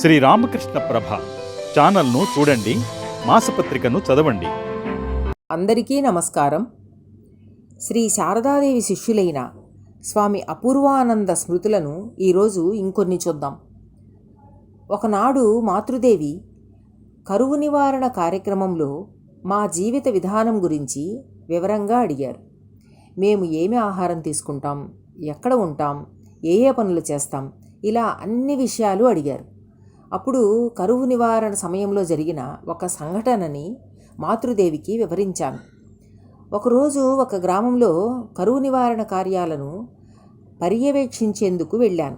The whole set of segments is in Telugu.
శ్రీ రామకృష్ణ ప్రభ ఛానల్ను చూడండి మాసపత్రికను చదవండి. అందరికీ నమస్కారం. శ్రీ శారదాదేవి శిష్యులైన స్వామి అపూర్వానంద స్మృతులను ఈరోజు ఇంకొన్ని చూద్దాం. ఒకనాడు మాతృదేవి కరువు నివారణ కార్యక్రమంలో మా జీవిత విధానం గురించి వివరంగా అడిగారు. మేము ఏమి ఆహారం తీసుకుంటాం ఎక్కడ ఉంటాం ఏ ఏ పనులు చేస్తాం ఇలా అన్ని విషయాలు అడిగారు. అప్పుడు కరువు నివారణ సమయంలో జరిగిన ఒక సంఘటనని మాతృదేవికి వివరించాను. ఒకరోజు ఒక గ్రామంలో కరువు నివారణ కార్యాలను పర్యవేక్షించేందుకు వెళ్ళాను.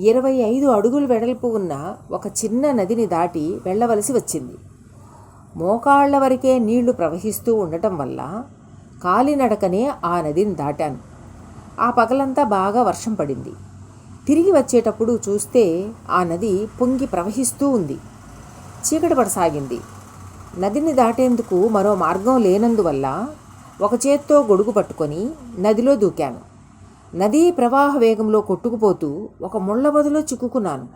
ఇరవై ఐదు అడుగులు వెడల్పు ఉన్న ఒక చిన్న నదిని దాటి వెళ్ళవలసి వచ్చింది. మోకాళ్ళ వరకే నీళ్ళు ప్రవహిస్తూ ఉండటం వల్ల కాలినడకనే ఆ నదిని దాటాను. ఆ పగలంతా బాగా వర్షం పడింది. తిరిగి వచ్చేటప్పుడు చూస్తే ఆ నది పొంగి ప్రవహిస్తూ ఉంది. చీకటి పడసాగింది. నదిని దాటేందుకు మరో మార్గం లేనందువల్ల ఒక చేత్తో గొడుగు పట్టుకొని నదిలో దూకాను. నదీ ప్రవాహ వేగంలో కొట్టుకుపోతూ ఒక ముళ్ళ బదులో చిక్కుకున్నాను.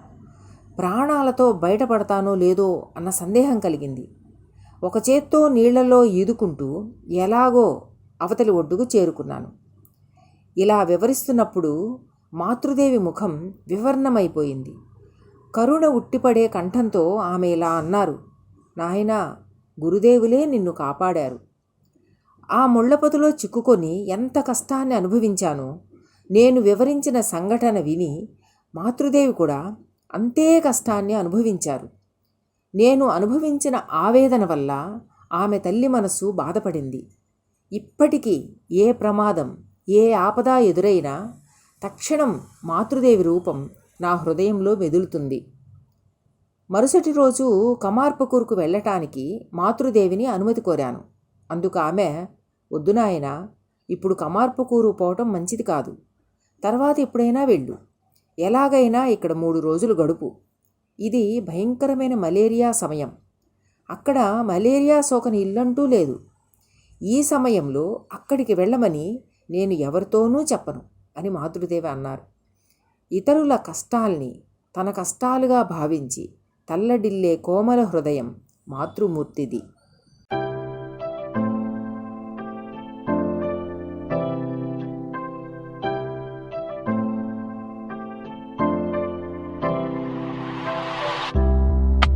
ప్రాణాలతో బయటపడతానో లేదో అన్న సందేహం కలిగింది. ఒక చేత్తో నీళ్ళలో ఈదుకుంటూ ఎలాగో అవతలి ఒడ్డుకు చేరుకున్నాను. ఇలా వివరిస్తున్నప్పుడు మాతృదేవి ముఖం వివర్ణమైపోయింది. కరుణ ఉట్టిపడే కంఠంతో ఆమె ఇలా అన్నారు నాయనా గురుదేవులే నిన్ను కాపాడారు. ఆ ముళ్ళపొదలో చిక్కుకొని ఎంత కష్టాన్ని అనుభవించానో నేను వివరించిన సంఘటన విని మాతృదేవి కూడా అంతే కష్టాన్ని అనుభవించారు. నేను అనుభవించిన ఆవేదన వల్ల ఆమె తల్లి మనసు బాధపడింది. ఇప్పటికీ ఏ ప్రమాదం ఏ ఆపద ఎదురైనా తక్షణం మాతృదేవి రూపం నా హృదయంలో మెదులుతుంది. మరుసటి రోజు కమార్పకూరుకు వెళ్ళటానికి మాతృదేవిని అనుమతి కోరాను. అందుకు ఆమె వద్దు నాయన ఇప్పుడు కమార్పకూరు పోవటం మంచిది కాదు. తర్వాత ఎప్పుడైనా వెళ్ళు. ఎలాగైనా ఇక్కడ మూడు రోజులు గడుపు. ఇది భయంకరమైన మలేరియా సమయం. అక్కడ మలేరియా సోకని ఇల్లంటూ లేదు. ఈ సమయంలో అక్కడికి వెళ్ళమని నేను ఎవరితోనూ చెప్పను. అని మాతృదేవి అన్నారు. ఇతరుల కష్టాల్ని తన కష్టాలుగా భావించి తల్లడిల్లే కోమల హృదయం మాతృమూర్తిది.